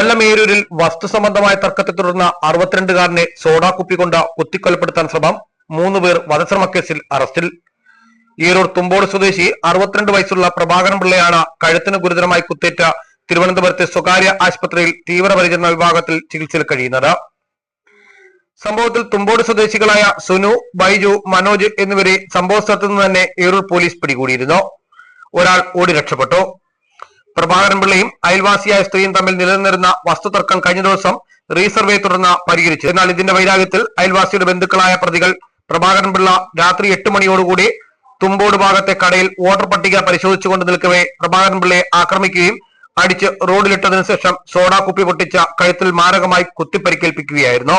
കൊല്ലം ഏരൂരിൽ വസ്തു സംബന്ധമായ തർക്കത്തെ തുടർന്ന് അറുപത്തിരണ്ടുകാരനെ സോഡാ കുപ്പികൊണ്ട് കുത്തിക്കൊലപ്പെടുത്താൻ ശ്രമം മൂന്ന് പേർ വധശ്രമക്കേസിൽ അറസ്റ്റിൽ. ഈരൂർ തുമ്പോട് സ്വദേശി അറുപത്തിരണ്ട് വയസ്സുള്ള പ്രഭാകരൻ പിള്ളയാണ് കഴുത്തിന് ഗുരുതരമായി കുത്തേറ്റ തിരുവനന്തപുരത്തെ സ്വകാര്യ ആശുപത്രിയിൽ തീവ്രപരിചരണ വിഭാഗത്തിൽ ചികിത്സയിൽ കഴിയുന്നത്. സംഭവത്തിൽ തുമ്പോട് സ്വദേശികളായ സുനു ബൈജു മനോജ് എന്നിവരെ സംഭവ സ്ഥലത്തു നിന്ന് തന്നെ ഏരൂർ പോലീസ് പിടികൂടിയിരുന്നു. ഒരാൾ ഓടി രക്ഷപ്പെട്ടു. പ്രഭാകരൻ പിള്ളയും അയൽവാസിയായ സ്ത്രീയും തമ്മിൽ നിലനിന്നിരുന്ന വസ്തുതർക്കം കഴിഞ്ഞ ദിവസം റീസർവേ തുടർന്ന് പരിഹരിച്ചു. എന്നാൽ ഇതിന്റെ വൈരാഗ്യത്തിൽ അയൽവാസിയുടെ ബന്ധുക്കളായ പ്രതികൾ പ്രഭാകരൻ പിള്ള രാത്രി എട്ട് മണിയോടുകൂടി തുമ്പോട് ഭാഗത്തെ കടയിൽ വോട്ടർ പട്ടിക പരിശോധിച്ചുകൊണ്ട് നിൽക്കവേ പ്രഭാകരൻ പിള്ളയെ ആക്രമിക്കുകയും അടിച്ച് റോഡിലിട്ടതിനു ശേഷം സോഡാ കുപ്പി പൊട്ടിച്ച കഴുത്തിൽ മാരകമായി കുത്തിപ്പരിക്കേൽപ്പിക്കുകയായിരുന്നു.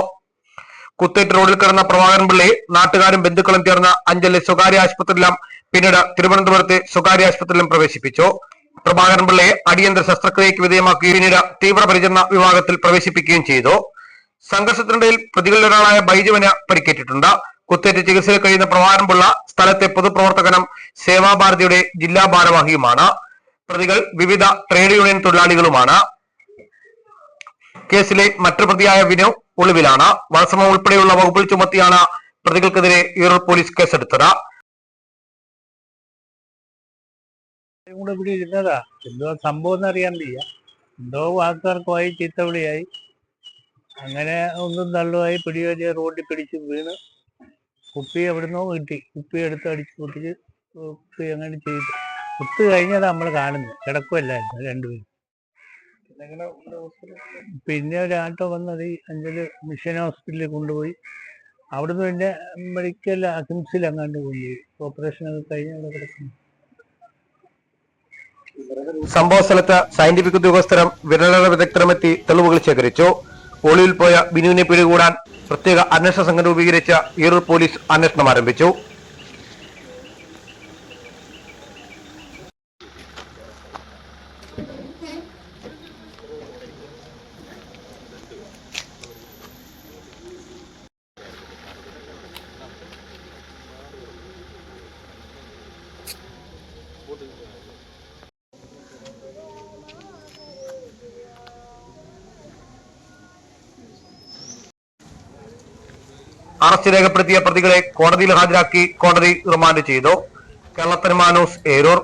കുത്തേറ്റ് റോഡിൽ കിടന്ന പ്രഭാകരൻ പിള്ളയെ നാട്ടുകാരും ബന്ധുക്കളും ചേർന്ന അഞ്ചലിലെ സ്വകാര്യ ആശുപത്രിയിലും പിന്നീട് തിരുവനന്തപുരത്തെ സ്വകാര്യ ആശുപത്രിയിലും പ്രവേശിപ്പിച്ചു. പ്രഭാകരൻ പിള്ളയെ അടിയന്തര ശസ്ത്രക്രിയയ്ക്ക് വിധേയമാക്കുകയും പിന്നീട് തീവ്രപരിചരണ വിഭാഗത്തിൽ പ്രവേശിപ്പിക്കുകയും ചെയ്തു. സംഘർഷത്തിനിടയിൽ പ്രതികളിൽ ഒരാളായ ബൈജുവിന് പരിക്കേറ്റിട്ടുണ്ട്. കുത്തേറ്റ് ചികിത്സയിൽ കഴിയുന്ന പ്രഭാകരൻ പിള്ള സ്ഥലത്തെ പൊതുപ്രവർത്തകനും സേവാഭാരതിയുടെ ജില്ലാ ഭാരവാഹിയുമാണ്. പ്രതികൾ വിവിധ ട്രേഡ് യൂണിയൻ തൊഴിലാളികളുമാണ്. കേസിലെ മറ്റു പ്രതിയായ വിനു ഒളിവിലാണ്. വളസമ ഉൾപ്പെടെയുള്ള വകുപ്പിൽ ചുമത്തിയാണ് പ്രതികൾക്കെതിരെ യൂറോ പോലീസ് കേസെടുത്തത്. എല്ലാവരും കൂടെ ഇവിടെ ഇരുന്നതാ. എന്തോ സംഭവം എന്ന് അറിയാൻ വയ്യ. എന്തോ വാക്കുകാർക്കുമായി ചീത്തവിളിയായി. അങ്ങനെ ഒന്നും തള്ളുമായി പിടിവലിയ റോഡിൽ പിടിച്ച് വീണ് കുപ്പി എവിടുന്നോ കിട്ടി. കുപ്പി എടുത്ത് അടിച്ച് പൊട്ടിച്ച് കുപ്പി അങ്ങനെ ചെയ്തു. കുത്ത് കഴിഞ്ഞതാ നമ്മൾ കാണുന്നത്. കിടക്കുമല്ലായിരുന്നു രണ്ടുപേരും. പിന്നെ ഒരു ആട്ടോ വന്നത് ഈ അഞ്ചൽ മിഷൻ ഹോസ്പിറ്റലിൽ കൊണ്ടുപോയി. അവിടുന്ന് പിന്നെ മെഡിക്കൽ അസിംസിൽ അങ്ങാണ്ട് കൊണ്ടുപോയി ഓപ്പറേഷനൊക്കെ കഴിഞ്ഞ് അവിടെ കിടക്കുന്നു. സംഭവ സ്ഥലത്ത് സയന്റിഫിക് ഉദ്യോഗസ്ഥരും വിരലട വിദഗ്ധരും എത്തി തെളിവുകൾ ശേഖരിച്ചു. ഒളിവിൽ പോയ ബിനുവിനെ പിടികൂടാൻ പ്രത്യേക അന്വേഷണ സംഘം രൂപീകരിച്ച ഈറൂർ പോലീസ് അന്വേഷണം ആരംഭിച്ചു. അറസ്റ്റ് രേഖപ്പെടുത്തിയ പ്രതികളെ കോടതിയിൽ ഹാജരാക്കി കോടതി റിമാൻഡ് ചെയ്തു. കേരളത്തിന് മാനൂസ് ഏരൂർ.